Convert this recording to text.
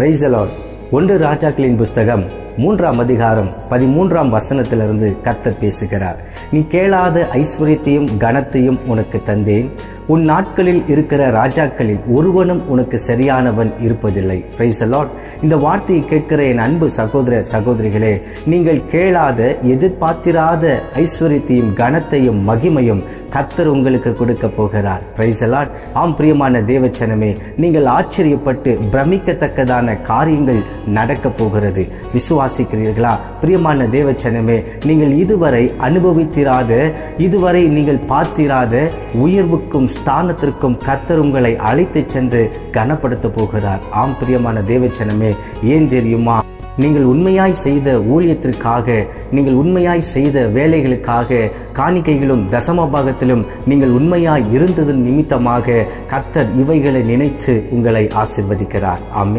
பிரைசலால் ஒன்று ராஜாக்களின் புஸ்தகம் மூன்றாம் அதிகாரம் பதிமூன்றாம் வசனத்திலிருந்து கத்த பேசுகிறார். நீ கேளாத ஐஸ்வர்யத்தையும் கனத்தையும் உனக்கு தந்தேன். உன் நாட்களில் இருக்கிற ராஜாக்களில் ஒருவனும் உனக்கு சரியானவன் இருப்பதில்லை. பிரைசலாட் இந்த வார்த்தையை கேட்கிற என் அன்பு சகோதர சகோதரிகளே நீங்கள் கேளாத எதிர்பார்த்திராத ஐஸ்வர்யத்தையும் கனத்தையும் மகிமையும் கத்தர் உங்களுக்கு கொடுக்க போகிறார். பிரைசலாட் ஆம் பிரியமான தேவச்சனமே நீங்கள் ஆச்சரியப்பட்டு பிரமிக்கத்தக்கதான காரியங்கள் நடக்க போகிறது. விசுவாசிக்கிறீர்களா? பிரியமான தேவச்சனமே நீங்கள் இதுவரை அனுபவித்திராத இதுவரை நீங்கள் பார்த்திராத உயர்வுக்கும் ஸ்தானத்திற்கும் கத்தர் உங்களை அழைத்து சென்று கனப்படுத்த போகிறார். ஆம் பிரியமான தேவச்சனமே ஏன் தெரியுமா? நீங்கள் உண்மையாய் செய்த ஊழியத்திற்காக நீங்கள் உண்மையாய் செய்த வேலைகளுக்காக காணிக்கைகளும் தசமபாகத்திலும் நீங்கள் உண்மையாய் இருந்ததன் நிமித்தமாக கத்தர் இவைகளை நினைத்து உங்களை ஆசிர்வதிக்கிறார். ஆமே